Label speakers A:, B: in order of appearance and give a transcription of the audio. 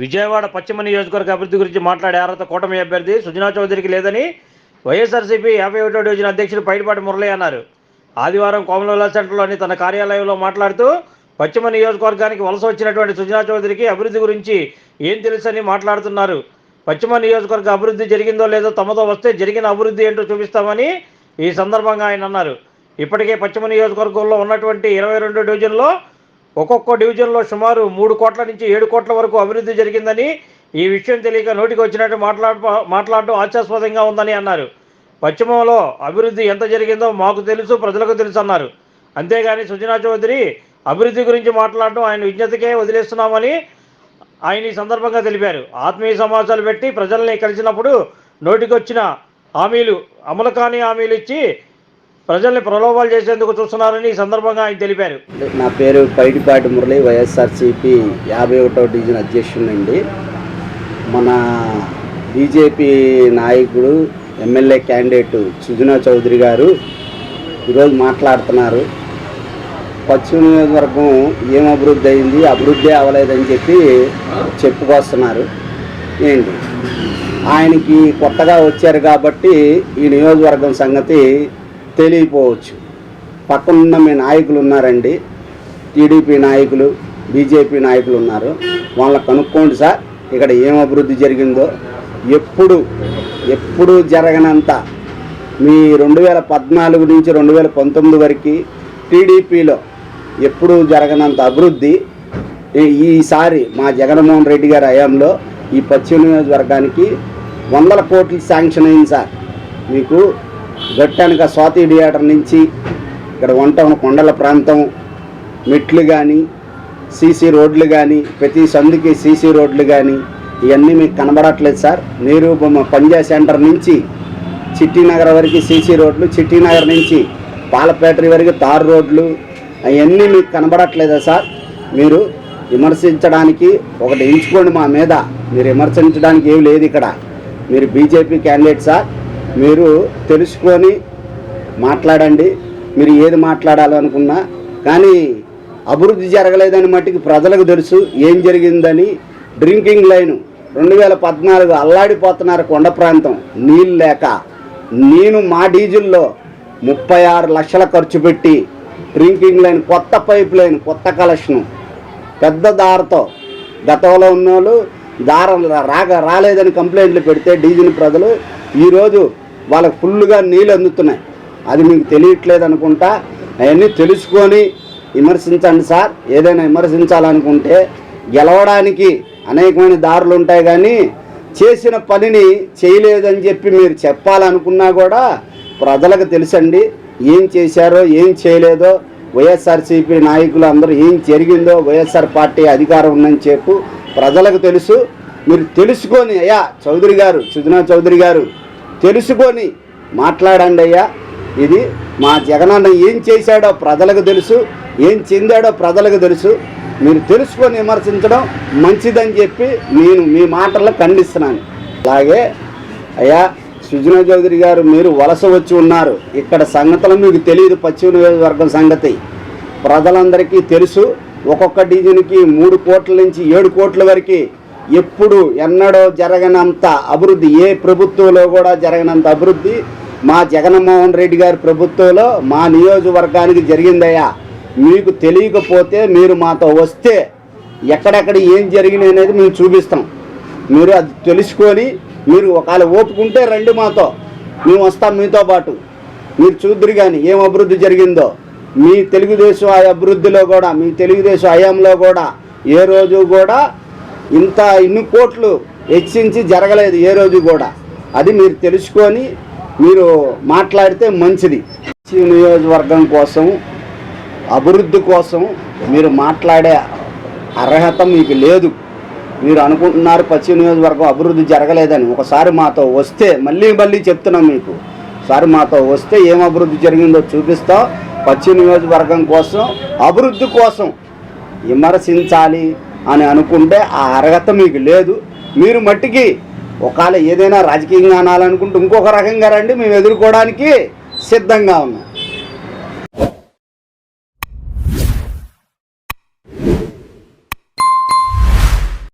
A: విజయవాడ పశ్చిమ నియోజకవర్గ అభివృద్ధి గురించి మాట్లాడే అర్హత కూటమి అభ్యర్థి సుజనా చౌదరికి లేదని వైఎస్ఆర్సీపీ యాభై ఒకటో డివిజన్ అధ్యక్షుడు పైడిపాటి మురళి అన్నారు. ఆదివారం కోమలవల్ల సెంటర్లోని తన కార్యాలయంలో మాట్లాడుతూ పశ్చిమ నియోజకవర్గానికి వలస వచ్చినటువంటి సుజనా చౌదరికి అభివృద్ధి గురించి ఏం తెలుసని మాట్లాడుతున్నారు. పశ్చిమ నియోజకవర్గ అభివృద్ధి జరిగిందో లేదో తమతో వస్తే జరిగిన అభివృద్ధి ఏంటో చూపిస్తామని ఈ సందర్భంగా ఆయన అన్నారు. ఇప్పటికే పశ్చిమ నియోజకవర్గంలో ఉన్నటువంటి ఇరవై రెండు డివిజన్లో ఒక్కొక్క డివిజన్లో సుమారు మూడు కోట్ల నుంచి ఏడు కోట్ల వరకు అభివృద్ధి జరిగిందని ఈ విషయం తెలియక నోటికి వచ్చినట్టు మాట్లాడ మాట్లాడటం ఆశాస్పదంగా ఉందని అన్నారు. పశ్చిమంలో అభివృద్ధి ఎంత జరిగిందో మాకు తెలుసు ప్రజలకు తెలుసు అన్నారు. అంతేగాని సుజనా చౌదరి అభివృద్ధి గురించి మాట్లాడడం ఆయన విజ్ఞతకే వదిలేస్తున్నామని ఆయన ఈ సందర్భంగా తెలిపారు. ఆత్మీయ సమావేశాలు పెట్టి ప్రజల్ని కలిసినప్పుడు నోటికొచ్చిన హామీలు అమలు కాని హామీలు ఇచ్చి ప్రజల్ని ప్రలోభాలు చేసేందుకు చూస్తున్నారని ఈ సందర్భంగా ఆయన తెలిపారు.
B: నా పేరు పైడిపాటి మురళి వైఎస్ఆర్సిపి యాభై ఒకటో డివిజన్ అధ్యక్షుడండి మన బీజేపీ నాయకుడు ఎమ్మెల్యే క్యాండిడేట్ సుజనా చౌదరి గారు ఈరోజు మాట్లాడుతున్నారు. పశ్చిమ నియోజకవర్గం ఏం అభివృద్ధి అయింది అభివృద్ధి అవ్వలేదని చెప్పి చెప్పుకొస్తున్నారు. ఏంటి? ఆయనకి కొత్తగా వచ్చారు కాబట్టి ఈ నియోజకవర్గం సంగతి తెలియపోవచ్చు. పక్కనున్న మీ నాయకులు ఉన్నారండి. టీడీపీ నాయకులు బీజేపీ నాయకులు ఉన్నారు. వాళ్ళని కనుక్కోండి సార్. ఇక్కడ ఏం అభివృద్ధి జరిగిందో. ఎప్పుడు ఎప్పుడు జరగనంత మీ రెండు వేల పద్నాలుగు నుంచి రెండు వేల పంతొమ్మిది వరకు టీడీపీలో ఎప్పుడు జరగనంత అభివృద్ధి. ఈ- ఈసారి మా జగన్మోహన్ రెడ్డి గారి హయాంలో ఈ పశ్చిమ నియోజకవర్గానికి వందల కోట్లు శాంక్షన్ అయింది సార్. మీకు గట్టానిక స్వాతి థియేటర్ నుంచి ఇక్కడ వంట కొండల ప్రాంతం మెట్లు కానీ సీసీ రోడ్లు కానీ ప్రతి సందుకి సీసీ రోడ్లు కానీ ఇవన్నీ మీకు కనబడట్లేదు సార్. మీరు పంజా సెంటర్ నుంచి చిట్టినగర్ వరకు సీసీ రోడ్లు చిట్టినగర్ నుంచి పాలపేటరి వరకు తారు రోడ్లు అవన్నీ మీకు కనబడట్లేదా సార్? మీరు విమర్శించడానికి ఒకటి ఎంచుకోండి మా మీద. మీరు విమర్శించడానికి ఏమి లేదు ఇక్కడ. మీరు బీజేపీ క్యాండిడేట్ సార్. మీరు తెలుసుకొని మాట్లాడండి. మీరు ఏది మాట్లాడాలనుకున్నా కానీ అభివృద్ధి జరగలేదని మట్టికి ప్రజలకు తెలుసు ఏం జరిగిందని. డ్రింకింగ్ లైన్ రెండు వేల పద్నాలుగు అల్లాడిపోతున్నారు కొండ ప్రాంతం. నీళ్ళు లేక. నేను మా డీజిల్లో ముప్పై ఆరు లక్షల ఖర్చు పెట్టి డ్రింకింగ్ లైన్ కొత్త పైప్ లైన్ కొత్త కలెక్షను పెద్ద దారతో గతంలో ఉన్నోళ్ళు దారం రాగా రాలేదని కంప్లైంట్లు పెడితే డీజిల్ ప్రజలు. ఈరోజు వాళ్ళకు ఫుల్గా నీళ్ళు అందుతున్నాయి. అది మీకు తెలియట్లేదు అనుకుంటా. అవన్నీ తెలుసుకొని విమర్శించండి సార్. ఏదైనా విమర్శించాలనుకుంటే గెలవడానికి అనేకమైన దారులు ఉంటాయి కానీ చేసిన పనిని చేయలేదని చెప్పి మీరు చెప్పాలనుకున్నా కూడా ప్రజలకు తెలుసండి. ఏం చేశారో ఏం చేయలేదో వైఎస్ఆర్సీపీ నాయకులు అందరూ ఏం జరిగిందో వైఎస్ఆర్ పార్టీ అధికారం ఉందని చెప్పు ప్రజలకు తెలుసు. మీరు తెలుసుకొని అయ్యా చౌదరి గారు సుజనా చౌదరి గారు తెలుసుకొని మాట్లాడండి అయ్యా. ఇది మా జగనన్న ఏం చేశాడో ప్రజలకు తెలుసు ఏం చెందాడో ప్రజలకు తెలుసు. మీరు తెలుసుకొని విమర్శించడం మంచిదని చెప్పి నేను మీ మాటల్లో ఖండిస్తున్నాను. అలాగే అయ్యా సుజనా చౌదరి గారు మీరు వలస వచ్చి ఉన్నారు. ఇక్కడ సంగతులు మీకు తెలియదు పశ్చిమ నియోజకవర్గం సంగతి. ప్రజలందరికీ తెలుసు ఒక్కొక్క డివిజన్కి మూడు కోట్ల నుంచి ఏడు కోట్ల వరకు ఎప్పుడు ఎన్నడో జరగనంత అభివృద్ధి ఏ ప్రభుత్వంలో కూడా జరగనంత అభివృద్ధి మా జగన్మోహన్ రెడ్డి గారి ప్రభుత్వంలో మా నియోజకవర్గానికి జరిగిందయ్యా. మీకు తెలియకపోతే మీరు మాతో వస్తే ఎక్కడెక్కడ ఏం జరిగినాయి అనేది మేము చూపిస్తాం. మీరు అది తెలుసుకొని మీరు ఒకవేళ ఓపుకుంటే రండి మాతో. మేము వస్తాం మీతో పాటు. మీరు చూద్దరు కానీ ఏం అభివృద్ధి జరిగిందో. మీ తెలుగుదేశం ఆ అభివృద్ధిలో కూడా మీ తెలుగుదేశం హయాంలో కూడా ఏ రోజు కూడా ఇంత ఇన్ని కోట్లు హెచ్చించి జరగలేదు ఏ రోజు కూడా. అది మీరు తెలుసుకొని మీరు మాట్లాడితే మంచిది. నియోజకవర్గం కోసం అభివృద్ధి కోసం మీరు మాట్లాడే అర్హత మీకు లేదు. మీరు అనుకుంటున్నారు పశ్చిమ నియోజకవర్గం అభివృద్ధి జరగలేదని. ఒకసారి మాతో వస్తే మళ్ళీ మళ్ళీ చెప్తున్నాం మీకు. ఒకసారి మాతో వస్తే ఏం అభివృద్ధి జరిగిందో చూపిస్తాం. పశ్చిమ నియోజకవర్గం కోసం అభివృద్ధి కోసం విమర్శించాలి. అని అనుకుంటే ఆ అర్హత మీకు లేదు. మీరు మట్టికి ఒకవేళ ఏదైనా రాజకీయంగా అనాలనుకుంటే ఇంకొక రకంగా రండి మేము ఎదుర్కోవడానికి సిద్ధంగా ఉన్నాం.